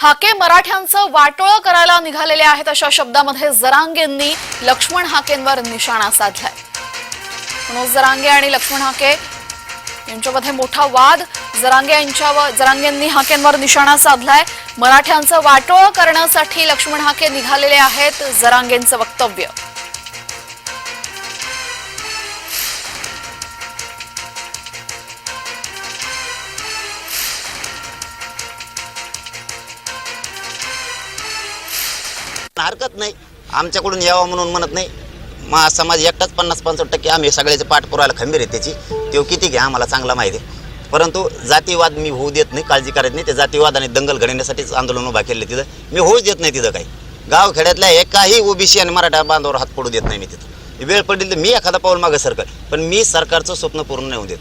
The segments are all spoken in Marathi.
हाके मराठ्यांचं वाटोळं करायला निघालेले आहेत अशा शब्दामध्ये जरांगेंनी लक्ष्मण हाकेंवर निशाणा साधलाय. मनोज जरांगे आणि लक्ष्मण हाके यांच्यामध्ये मोठा वाद जरांगे यांच्यावर जरांगेंनी हाकेंवर निशाणा साधलाय. मराठ्यांचं वाटोळं करण्यासाठी लक्ष्मण हाके निघालेले आहेत जरांगेंचं वक्तव्य. हरकत नाही. आमच्याकडून यावं म्हणून म्हणत नाही. मा समाज एकटाच पन्नास पंचावन्न टक्के आम्ही सगळ्याचे पाठ पुरायला खंबीर आहे त्याची. तो किती घ्या आम्हाला चांगला माहिती आहे. परंतु जातीवाद मी होऊ देत नाही काळजी करत नाही. ते जातीवाद आणि दंगल घडवण्यासाठीच आंदोलन उभा केले तिथं. मी होऊच देत नाही तिथं काही. गाव खेड्यातल्या एकाही ओबीसी आणि मराठा बांधावर हात पडू देत नाही मी तिथं. वेळ पडली तर मी एखादा पाऊल मागं सरकार पण मी सरकारचं स्वप्न पूर्ण नाही होऊ देत.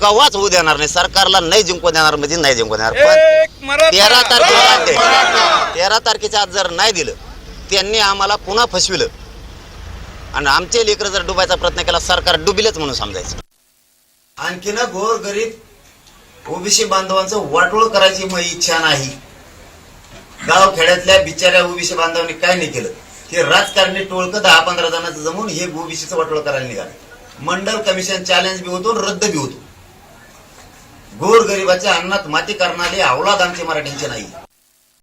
कवाच होऊ देणार नाही. सरकारला नाही जिंकू देणार म्हणजे नाही जिंकू देणार. पण तेरा तारखेला तेरा तारखेच्या आज जर नाही दिलं त्यांनी आम्हाला पुन्हा फसविलं. आणि आमचे लेकर जर डुबायचा प्रयत्न केला सरकार डुबिलच म्हणून समजायचं. आणखीन गोर गरीब ओबीसी बांधवांचं वाटोळ करायची माझी इच्छा नाही. गाव खेड्यातल्या बिचाऱ्या ओबीसी बांधवांनी काय नाही केलं? हे राजकारणी टोळकं दहा पंधरा जणांचं जमून हे ओबीसीचं वाटोळ करायला निघाले. मंडल कमिशन चॅलेंज बी होतो रद्द बी होतो. गोर गरिबाच्या अन्नात माती करणारे अवलाद आमचे मराठ्यांचे नाही.